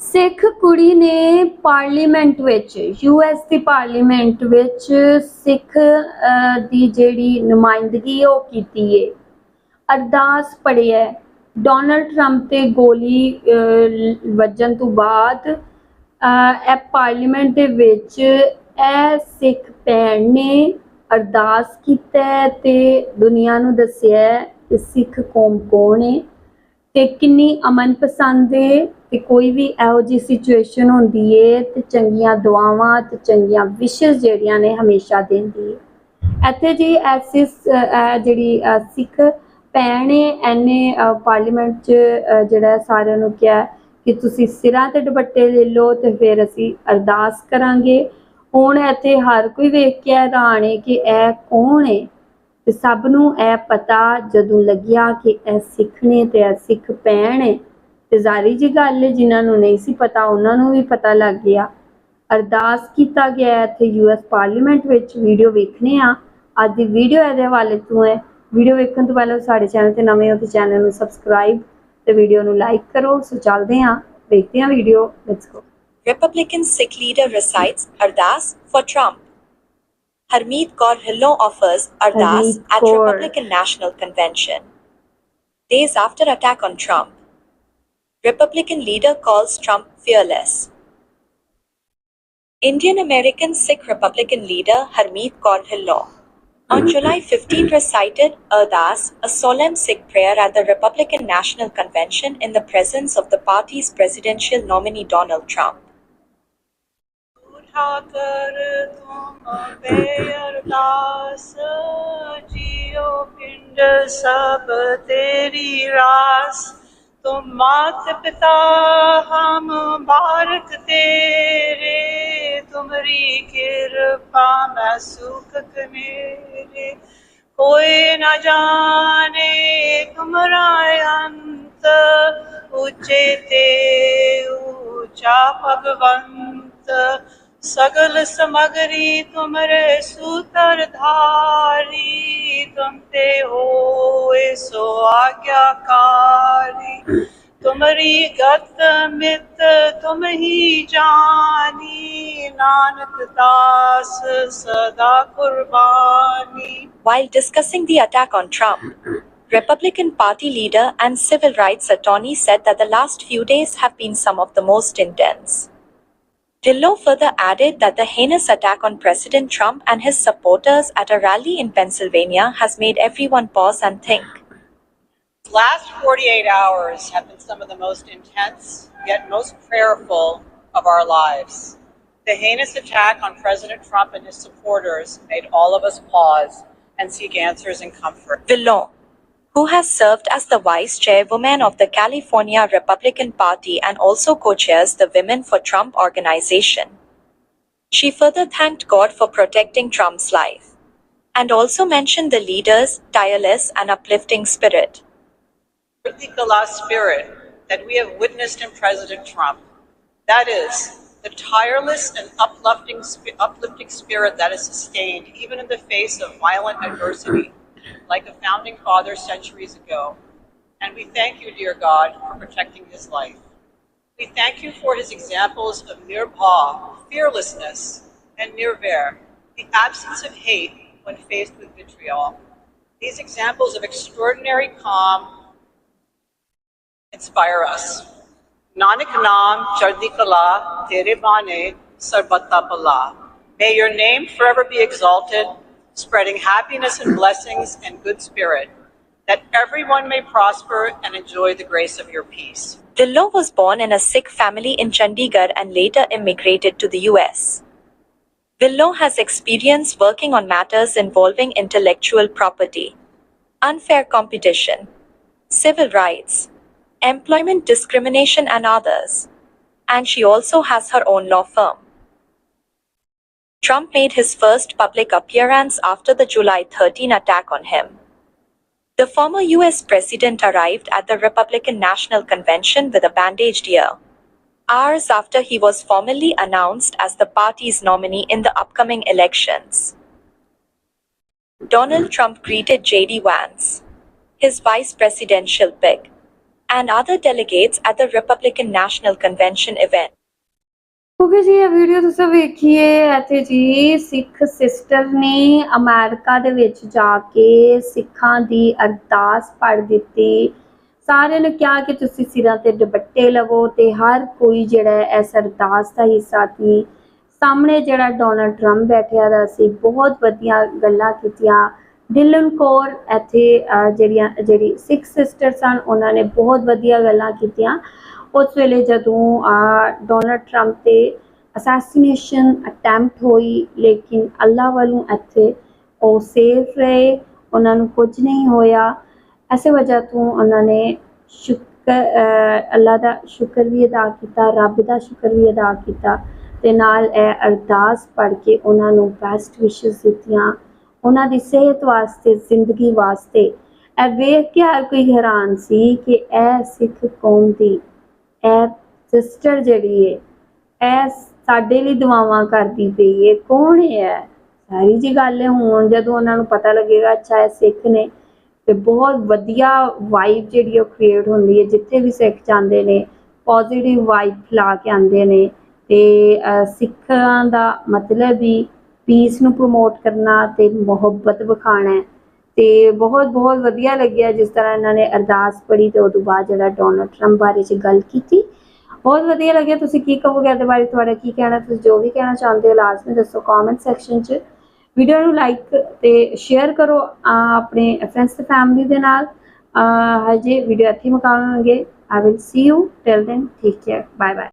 ਸਿੱਖ ਕੁੜੀ ਨੇ ਪਾਰਲੀਮੈਂਟ ਵਿੱਚ ਯੂਐਸ ਦੀ ਪਾਰਲੀਮੈਂਟ ਵਿੱਚ ਸਿੱਖ ਦੀ ਜਿਹੜੀ ਨੁਮਾਇੰਦਗੀ ਉਹ ਕੀਤੀ ਹੈ ਅਰਦਾਸ ਪੜ੍ਹਿਆ ਹੈ। ਡੋਨਲਡ ਟਰੰਪ ਤੇ ਗੋਲੀ ਵੱਜਣ ਤੋਂ ਬਾਅਦ ਇਹ ਪਾਰਲੀਮੈਂਟ ਦੇ ਵਿੱਚ ਇਹ ਸਿੱਖ ਭੈਣ ਨੇ ਅਰਦਾਸ ਕੀਤਾ ਹੈ ਤੇ ਦੁਨੀਆ ਨੂੰ ਦੱਸਿਆ ਕਿ ਸਿੱਖ ਕੌਮ ਕੌਣ ਹੈ ਤੇ ਕਿੰਨੀ ਅਮਨ ਪਸੰਦ ਹੈ ਤੇ ਕੋਈ ਵੀ ਇਹੋ ਜਿਹੀ ਸਿਚੁਏਸ਼ਨ ਹੁੰਦੀ ਹੈ ਤੇ ਚੰਗੀਆਂ ਦੁਆਵਾਂ ਤੇ ਚੰਗੀਆਂ ਵਿਸ਼ੇਸ ਜਿਹੜੀਆਂ ਨੇ ਹਮੇਸ਼ਾ ਦਿੰਦੀ ਹੈ ਇੱਥੇ ਜੀ ਐਸੀ ਜਿਹੜੀ ਸਿੱਖ ਭੈਣ ਏ, ਇਹਨੇ ਪਾਰਲੀਮੈਂਟ 'ਚ ਜਿਹੜਾ ਸਾਰਿਆਂ ਨੂੰ ਕਿਹਾ ਕਿ ਤੁਸੀਂ ਸਿਰਾਂ ਤੇ ਦੁਪੱਟੇ ਲੈ ਲਓ ਤੇ ਫਿਰ ਅਸੀਂ ਅਰਦਾਸ ਕਰਾਂਗੇ। ਹੁਣ ਇੱਥੇ ਹਰ ਕੋਈ ਵੇਖ ਕੇ ਹੈਰਾਨ ਹੈ ਕਿ ਇਹ ਕੌਣ ਏ? ਤੇ ਸਭ ਨੂੰ ਇਹ ਪਤਾ ਜਦੋਂ ਲੱਗਿਆ ਕਿ ਇਹ ਸਿੱਖ ਤੇ ਇਹ ਸਿੱਖ ਭੈਣ ਤੇ ਜ਼ਾਰੀ ਜੀ ਗੱਲ ਹੈ, ਜਿਨ੍ਹਾਂ ਨੂੰ ਨਹੀਂ ਸੀ ਪਤਾ, ਉਹਨਾਂ ਨੂੰ ਵੀ ਪਤਾ ਲੱਗ ਗਿਆ। ਅਰਦਾਸ ਕੀਤਾ ਗਿਆ ਇੱਥੇ ਯੂਐਸ ਪਾਰਲੀਮੈਂਟ ਵਿੱਚ, ਵੀਡੀਓ ਵੇਖਣੇ ਆ। ਅੱਜ ਦੀ ਵੀਡੀਓ ਇਹਦੇ ਹਵਾਲੇ ਤੋਂ ਹੈ। ਵੀਡੀਓ ਵੇਖਣ ਤੋਂ ਪਹਿਲਾਂ ਸਾਡੇ ਚੈਨਲ ਤੇ ਨਵੇਂ ਹੋ ਤੇ ਚੈਨਲ ਨੂੰ ਸਬਸਕ੍ਰਾਈਬ ਤੇ ਵੀਡੀਓ ਨੂੰ ਲਾਈਕ ਕਰੋ। ਸੋ ਚੱਲਦੇ ਹਾਂ, ਵੇਖਦੇ ਹਾਂ video. Let's go Republican Sikh leader recites Ardas for Trump. Harmeet Kaur Hilloh offers Ardas at Republican National Convention. Days after attack on Trump, Republican leader calls Trump fearless. Indian American Sikh Republican leader Harmeet Kaur Hilloh on mm-hmm. July 15 recited Ardas, a solemn Sikh prayer at the Republican National Convention in the presence of the party's presidential nominee Donald Trump. उठा कर तुम पे अरदास जियो पिंड सब तेरी रास। तुम मात पिता हम भारत तेरे। तुमरी कृपा मैं सुख कनेरे कोई न जाने तुमरा अंत ऊँचे ते ऊँचा भगवंत। सगल समगरी तुमरे सूतर धारी तुम ते हो सो आज्ञाकारी तुमरी गत मित तुम ही जानी नानक दास सदा कुर्बानी While discussing the attack on Trump, Republican Party leader and civil rights attorney said that the last few days have been some of the most intense. Dillow further added that the heinous attack on President Trump and his supporters at a rally in Pennsylvania has made everyone pause and think. last 48 hours have been some of the most intense yet most prayerful of our lives. The heinous attack on President Trump and his supporters made all of us pause and seek answers and comfort. Villon, who has served as the vice chairwoman of the California Republican Party and also co chairs the Women for Trump organization. She further thanked God for protecting Trump's life and also mentioned the leader's tireless and uplifting spirit. Kala spirit that we have witnessed in President Trump. That is, the tireless and uplifting, uplifting spirit that is sustained even in the face of violent adversity, like a founding father centuries ago. And we thank you, dear God, for protecting his life. We thank you for his examples of nirbha, fearlessness, and nirvair, the absence of hate when faced with vitriol. These examples of extraordinary calm inspire us. Nanak Naam Chardi Kala Tere Bane. May your name forever be exalted, spreading happiness and blessings and good spirit, that everyone may prosper and enjoy the grace of your peace. Dillo was born in a Sikh family in Chandigarh and later immigrated to the US. Villo has experience working on matters involving intellectual property, unfair competition, civil rights, employment discrimination, and others. And she also has her own law firm. Trump made his first public appearance after the July 13 attack on him. The former US president arrived at the Republican National Convention with a bandaged ear. Hours after he was formally announced as the party's nominee in the upcoming elections. Donald Trump greeted J.D. Vance, his vice presidential pick, and other delegates at the Republican National Convention event. ਕਿਉਂਕਿ ਜੀ ਇਹ video ਤੁਸੀਂ ਵੇਖੀਏ, ਇੱਥੇ ਜੀ ਸਿੱਖ sister ਨੇ America ਦੇ ਵਿੱਚ ਜਾ ਕੇ ਸਿੱਖਾਂ ਦੀ ਅਰਦਾਸ ਪੜ੍ਹ ਦਿੱਤੀ। ਸਾਰਿਆਂ ਨੇ ਕਿਹਾ ਕਿ ਤੁਸੀਂ ਸਿਰਾਂ ਤੇ ਦੁਪੱਟੇ ਲਵੋ ਤੇ ਹਰ ਕੋਈ ਜਿਹੜਾ ਇਸ ਅਰਦਾਸ ਦਾ ਹਿੱਸਾ ਸੀ। ਸਾਹਮਣੇ ਜਿਹੜਾ ਡੋਨਲਡ ਟਰੰਪ ਬੈਠਿਆ ਦਾ ਸੀ, ਬਹੁਤ ਵਧੀਆ ਗੱਲਾਂ ਕੀਤੀਆਂ। ਦਿਲਨ ਕੌਰ ਇੱਥੇ ਜਿਹੜੀਆਂ, ਜਿਹੜੀ ਸਿੱਖ ਸਿਸਟਰ ਸਨ ਉਹਨਾਂ ਨੇ ਬਹੁਤ ਵਧੀਆ ਗੱਲਾਂ ਕੀਤੀਆਂ। ਉਸ ਵੇਲੇ ਜਦੋਂ ਅਹ, ਡੋਨਲਡ ਟਰੰਪ ਤੇ ਅਸੈਸੀਨੇਸ਼ਨ ਅਟੈਂਪਟ ਹੋਈ ਲੇਕਿਨ ਅੱਲਾ ਵੱਲੋਂ ਇੱਥੇ ਉਹ ਸੇਫ ਰਹੇ ਉਹਨਾਂ ਨੂੰ ਕੁਝ ਨਹੀਂ ਹੋਇਆ। ਐਸੇ ਵਜ੍ਹਾ ਤੋਂ ਉਹਨਾਂ ਨੇ ਸ਼ੁਕਰ ਅੱਲਾ ਦਾ ਸ਼ੁਕਰ ਵੀ ਅਦਾ ਕੀਤਾ ਰੱਬ ਦਾ ਸ਼ੁਕਰ ਵੀ ਅਦਾ ਕੀਤਾ ਤੇ ਨਾਲ ਇਹ ਅਰਦਾਸ ਪੜ੍ਹ ਕੇ ਉਹਨਾਂ ਨੂੰ ਬੈਸਟ ਵਿਸ਼ੇਸ ਦਿੱਤੀਆਂ। ਉਹਨਾਂ ਦੀ ਸਿਹਤ ਵਾਸਤੇ ਜ਼ਿੰਦਗੀ ਵਾਸਤੇ ਇਹ ਵੇਖ ਕੇ ਹਰ ਕੋਈ ਹੈਰਾਨ ਸੀ ਕਿ ਇਹ ਸਿੱਖ ਕੌਮ ਦੀ ਇਹ ਸਿਸਟਰ ਜਿਹੜੀ ਹੈ ਇਹ ਸਾਡੇ ਲਈ ਦੁਆਵਾਂ ਕਰਦੀ ਪਈ ਹੈ ਕੌਣ ਹੈ? ਸਾਰੀ ਜੀ ਗੱਲ ਹੈ ਹੁਣ ਜਦੋਂ ਉਹਨਾਂ ਨੂੰ ਪਤਾ ਲੱਗੇਗਾ, ਅੱਛਾ, ਇਹ ਸਿੱਖ ਨੇ ਤੇ ਬਹੁਤ ਵਧੀਆ ਵਾਈਬ ਜਿਹੜੀ ਉਹ ਕ੍ਰੀਏਟ ਹੁੰਦੀ ਹੈ ਜਿੱਥੇ ਵੀ ਸਿੱਖ ਜਾਂਦੇ ਨੇ ਪੋਜ਼ਿਟਿਵ ਵਾਈਬ ਫੈਲਾ ਕੇ ਆਉਂਦੇ ਨੇ ਤੇ ਸਿੱਖਾਂ ਦਾ ਮਤਲਬ ਹੀ ਪੀਸ ਨੂੰ ਪ੍ਰਮੋਟ ਕਰਨਾ ਤੇ ਮੁਹੱਬਤ ਵਿਖਾਣਾ ਤੇ ਬਹੁਤ ਬਹੁਤ ਵਧੀਆ ਲੱਗਿਆ ਜਿਸ ਤਰ੍ਹਾਂ ਇਹਨਾਂ ਨੇ ਅਰਦਾਸ ਪੜ੍ਹੀ ਤੇ ਉਦੋਂ ਬਾਅਦ ਜਿਹੜਾ ਡੋਨਲਡ ਟਰੰਪ ਬਾਰੇ ਚ ਗੱਲ ਕੀਤੀ। ਬਹੁਤ ਵਧੀਆ ਲੱਗਿਆ। ਤੁਸੀਂ ਕੀ ਕਹੋਗੇ ਇਹਦੇ ਬਾਰੇ? ਤੁਹਾਡਾ ਕੀ ਕਹਿਣਾ? ਤੁਸੀਂ ਜੋ ਵੀ ਕਹਿਣਾ ਚਾਹੁੰਦੇ ਹੋ, ਲਾਜ਼ਮੀ ਦੱਸੋ ਕਮੈਂਟ ਸੈਕਸ਼ਨ 'ਚ। ਵੀਡੀਓ ਨੂੰ ਲਾਈਕ ਤੇ ਸ਼ੇਅਰ ਕਰੋ ਆਪਣੇ ਫਰੈਂਡਸ ਤੇ ਫੈਮਿਲੀ ਦੇ ਨਾਲ। ਹਜੇ ਵੀਡੀਓ ਇੱਥੇ ਮੁਕਾਵਾਂਗੇ। I will see you till then take care bye bye